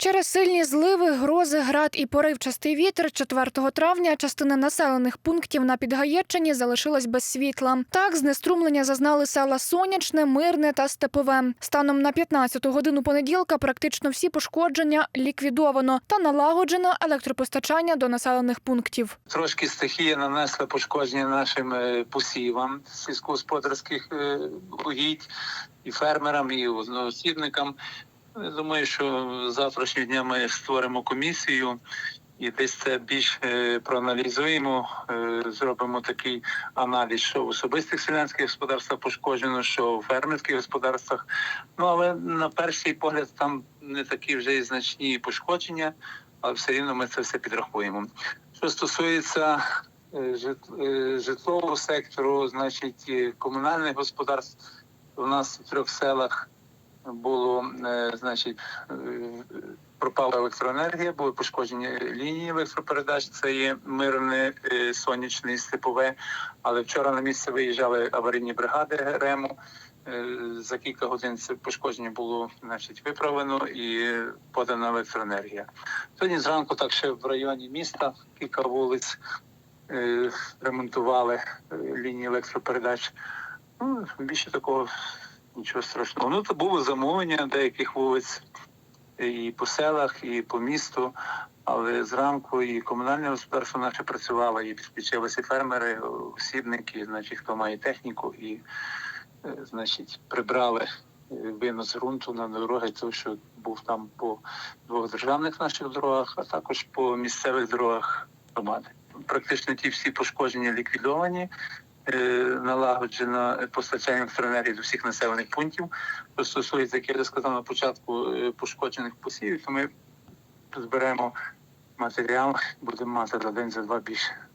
Через сильні зливи, грози, град і поривчастий вітер 4 травня частина населених пунктів на Підгаєччині залишилась без світла. Так, знеструмлення зазнали села Сонячне, Мирне та Степове. Станом на 15-ту годину понеділка практично всі пошкодження ліквідовано та налагоджено електропостачання до населених пунктів. Трошки стихія нанесла пошкодження нашим е, посівам сільськогосподарських е, угідь і фермерам, і одноосібникам. Я Думаю, що з завтрашнього дня ми створимо комісію і десь це більш е, проаналізуємо, е, зробимо такий аналіз, що в особистих селянських господарствах пошкоджено, що в фермерських господарствах. Ну але на перший погляд там не такі вже і значні пошкодження, але все рівно ми це все підрахуємо. Що стосується е, житлового сектору, значить комунальних господарств, у нас в трьох селах було е, значить е, пропала електроенергія, були пошкоджені лінії електропередач. Це є мирне, е, сонячне степове. Але вчора на місце виїжджали аварійні бригади РЕМу. За кілька годин це пошкодження було значить виправлено і подана електроенергія. Сьогодні зранку так ще в районі міста кілька вулиць ремонтували лінії електропередач. Ну, більше такого нічого страшного. Ну, то було замовлення деяких вулиць і по селах, і по місту. Але зранку і комунальне господарство наше працювало, і підключилися фермери, осібники, значить, хто має техніку, і е, значить, прибрали е, винос ґрунту на дороги, тому що був там по двох державних наших дорогах, а також по місцевих дорогах громади. Практично ті всі пошкодження ліквідовані. Е, Налагоджено постачання електроенергії до всіх населених пунктів. Що стосується, як я вже сказав на початку е, пошкоджених посівів, то ми зберемо матеріал, будемо мати за день, за два більше.